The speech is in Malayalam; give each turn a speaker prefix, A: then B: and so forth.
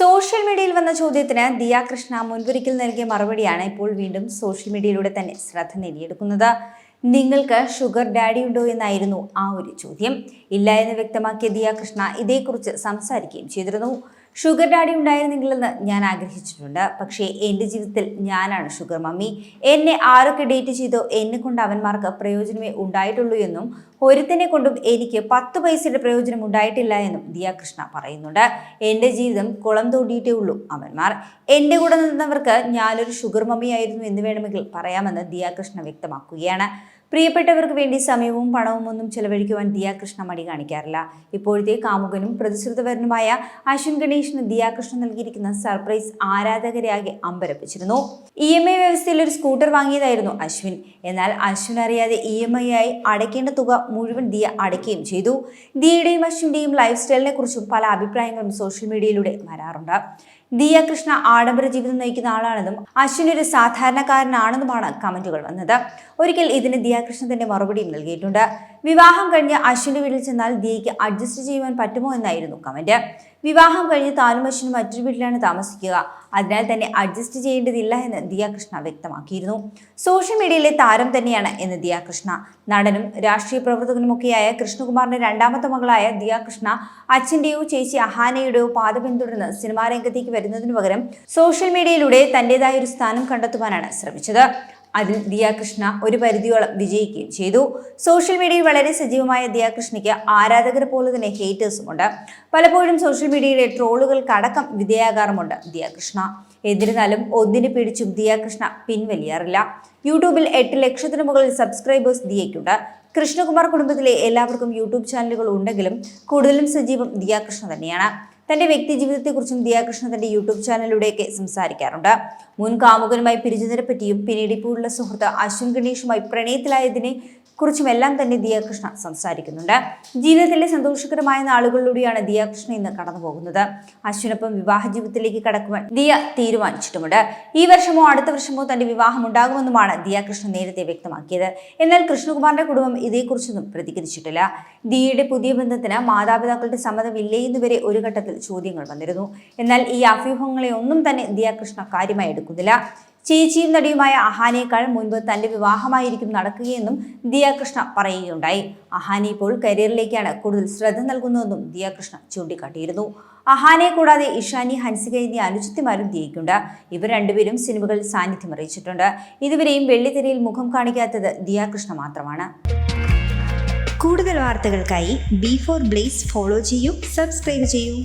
A: സോഷ്യൽ മീഡിയയിൽ വന്ന ചോദ്യത്തിന് ദിയ കൃഷ്ണ മുൻപൊരിക്കൽ നൽകിയ മറുപടിയാണ് ഇപ്പോൾ വീണ്ടും സോഷ്യൽ മീഡിയയിലൂടെ തന്നെ ശ്രദ്ധ നേടിയെടുക്കുന്നത്. നിങ്ങൾക്ക് ഷുഗർ ഡാഡി ഉണ്ടോ എന്നായിരുന്നു ആ ഒരു ചോദ്യം. ഇല്ല എന്ന് വ്യക്തമാക്കിയ ദിയ കൃഷ്ണ ഇതേക്കുറിച്ച് സംസാരിക്കുകയും ചെയ്തിരുന്നു. ഷുഗർ ഡാഡി ഉണ്ടായിരുന്നെങ്കിലെന്ന് ഞാൻ ആഗ്രഹിച്ചിട്ടുണ്ട്. പക്ഷേ എന്റെ ജീവിതത്തിൽ ഞാനാണ് ഷുഗർ മമ്മി എന്നെ ആരൊക്കെ ഡേറ്റ് ചെയ്തോ എന്നെ കൊണ്ട് അവന്മാർക്ക് പ്രയോജനമേ ഉണ്ടായിട്ടുള്ളൂ എന്നും ഒരുത്തിനെ കൊണ്ടും എനിക്ക് പത്ത് പൈസയുടെ പ്രയോജനം ഉണ്ടായിട്ടില്ല എന്നും ദിയ കൃഷ്ണ പറയുന്നുണ്ട്. എന്റെ ജീവിതം കുളം തോണ്ടിയിട്ടേ ഉള്ളൂ അവന്മാർ. എന്റെ കൂടെ നിന്നവർക്ക് ഞാനൊരു ഷുഗർ മമ്മിയായിരുന്നു എന്ന് വേണമെങ്കിൽ പറയാമെന്ന് ദിയ കൃഷ്ണ വ്യക്തമാക്കുകയാണ്. പ്രിയപ്പെട്ടവർക്ക് വേണ്ടി സമയവും പണവും ഒന്നും ചെലവഴിക്കുവാൻ ദിയാകൃഷ്ണ മടി കാണിക്കാറില്ല. ഇപ്പോഴത്തെ കാമുകനും പ്രതിശ്രുതവരനുമായ അശ്വിൻ ഗണേഷിന് ദിയാകൃഷ്ണൻ നൽകിയിരിക്കുന്ന സർപ്രൈസ് ആരാധകരെ ആകെ അമ്പരപ്പിച്ചിരുന്നു. ഇ എം ഐ വ്യവസ്ഥയിൽ ഒരു സ്കൂട്ടർ വാങ്ങിയതായിരുന്നു അശ്വിൻ. എന്നാൽ അശ്വിൻ അറിയാതെ ഇ എം ഐ ആയി അടയ്ക്കേണ്ട തുക മുഴുവൻ ദിയ അടയ്ക്കുകയും ചെയ്തു. ദിയയുടെയും അശ്വിന്റെയും ലൈഫ് സ്റ്റൈലിനെ കുറിച്ചും പല അഭിപ്രായങ്ങളും സോഷ്യൽ മീഡിയയിലൂടെ വരാറുണ്ട്. ദിയ കൃഷ്ണ ആഡംബര ജീവിതം നയിക്കുന്ന ആളാണെന്നും അശ്വിൻ ഒരു സാധാരണക്കാരനാണെന്നുമാണ് കമന്റുകൾ വന്നത്. ഒരിക്കൽ ഇതിന് ദിയ കൃഷ്ണ തന്റെ മറുപടിയും നൽകിയിട്ടുണ്ട്. വിവാഹം കഴിഞ്ഞ് അശ്വിന്റെ വീട്ടിൽ ചെന്നാൽ ദിയയ്ക്ക് അഡ്ജസ്റ്റ് ചെയ്യുവാൻ പറ്റുമോ എന്നായിരുന്നു കമന്റ്. വിവാഹം കഴിഞ്ഞ് താനും അശ്വിനും മറ്റൊരു വീട്ടിലാണ് താമസിക്കുക. അതിനാൽ തന്നെ അഡ്ജസ്റ്റ് ചെയ്യേണ്ടതില്ല എന്ന് ദിയ കൃഷ്ണ വ്യക്തമാക്കിയിരുന്നു. സോഷ്യൽ മീഡിയയിലെ താരം തന്നെയാണ് എന്ന് ദിയ കൃഷ്ണ നടനും രാഷ്ട്രീയ പ്രവർത്തകനുമൊക്കെയായ കൃഷ്ണകുമാറിന്റെ രണ്ടാമത്തെ മകളായ ദിയ കൃഷ്ണ അച്ഛന്റെയോ ചേച്ചി അഹാനയുടെയോ പാത പിന്തുടർന്ന് സിനിമാ രംഗത്തേക്ക് വരുന്നതിനു പകരം സോഷ്യൽ മീഡിയയിലൂടെ തന്റേതായ ഒരു സ്ഥാനം കണ്ടെത്തുവാനാണ് ശ്രമിച്ചത്. അതിൽ ദിയാകൃഷ്ണ ഒരു പരിധിയോളം വിജയിക്കുകയും ചെയ്തു. സോഷ്യൽ മീഡിയയിൽ വളരെ സജീവമായ ദിയാകൃഷ്ണയ്ക്ക് ആരാധകരെ പോലെ തന്നെ ഹേറ്റേഴ്സുമുണ്ട് പലപ്പോഴും സോഷ്യൽ മീഡിയയിലെ ട്രോളുകൾക്കടക്കം വിധേയാകാറുമുണ്ട് ദിയാകൃഷ്ണ. എന്നിരുന്നാലും ഒന്നിന് പിടിച്ചും ദിയാകൃഷ്ണ പിൻവലിയാറില്ല. യൂട്യൂബിൽ എട്ട് ലക്ഷത്തിന് മുകളിൽ സബ്സ്ക്രൈബേഴ്സ് ദിയയ്ക്കുണ്ട്. കൃഷ്ണകുമാർ കുടുംബത്തിലെ എല്ലാവർക്കും യൂട്യൂബ് ചാനലുകൾ ഉണ്ടെങ്കിലും കൂടുതലും സജീവം ദിയാകൃഷ്ണ തന്നെയാണ്. തന്റെ വ്യക്തി ജീവിതത്തെക്കുറിച്ചും ദിയാകൃഷ്ണ തന്റെ യൂട്യൂബ് ചാനലിലൂടെയൊക്കെ സംസാരിക്കാറുണ്ട്. മുൻ കാമുകനുമായി പിരിഞ്ഞതിനെ പറ്റിയും പിന്നീട് ഇപ്പോഴുള്ള സുഹൃത്ത് അശ്വിൻ ഗണേഷുമായി പ്രണയത്തിലായതിനെ കുറിച്ചും എല്ലാം തന്നെ ദിയാകൃഷ്ണ സംസാരിക്കുന്നുണ്ട്. ജീവിതത്തിലെ സന്തോഷകരമായ നാളുകളിലൂടെയാണ് ദിയാകൃഷ്ണ ഇന്ന് കടന്നു പോകുന്നത് അശ്വിനൊപ്പം വിവാഹ ജീവിതത്തിലേക്ക് കടക്കുവാൻ ദിയ തീരുമാനിച്ചിട്ടുമുണ്ട്. ഈ വർഷമോ അടുത്ത വർഷമോ തന്റെ വിവാഹം ഉണ്ടാകുമെന്നുമാണ് ദിയാകൃഷ്ണ നേരത്തെ വ്യക്തമാക്കിയത്. എന്നാൽ കൃഷ്ണകുമാറിന്റെ കുടുംബം ഇതേക്കുറിച്ചൊന്നും പ്രതികരിച്ചിട്ടില്ല. ദിയയുടെ പുതിയ ബന്ധത്തിന് മാതാപിതാക്കളുടെ സമ്മതമില്ലേ എന്നുവരെ ഒരു ഘട്ടത്തിൽ ചോദ്യങ്ങൾ വന്നിരുന്നു. എന്നാൽ ഈ അഭ്യൂഹങ്ങളെ ഒന്നും തന്നെ ദിയാകൃഷ്ണ കാര്യമായി എടുക്കുന്നില്ല. ചേച്ചിയും നടിയുമായ അഹാനേക്കാൾ മുൻപ് തന്റെ വിവാഹമായിരിക്കും നടക്കുകയെന്നും ദിയാകൃഷ്ണ പറയുകയുണ്ടായി. അഹാന ഇപ്പോൾ കരിയറിലേക്കാണ് കൂടുതൽ ശ്രദ്ധ നൽകുന്നതെന്നും ദിയാകൃഷ്ണ ചൂണ്ടിക്കാട്ടിയിരുന്നു. അഹാനെ കൂടാതെ ഇഷാനി ഹൻസിക എന്നീ അനുചിത്യമാരും ദിയയ്ക്കുണ്ട് ഇവർ രണ്ടുപേരും സിനിമകളിൽ സാന്നിധ്യം അറിയിച്ചിട്ടുണ്ട്. ഇതുവരെയും വെള്ളിത്തിരയിൽ മുഖം കാണിക്കാത്തത് ദിയാകൃഷ്ണ മാത്രമാണ്.
B: കൂടുതൽ വാർത്തകൾക്കായി ബി ഫോർ ബ്ലേസ് ഫോളോ ചെയ്യൂ സബ്സ്ക്രൈബ് ചെയ്യൂ.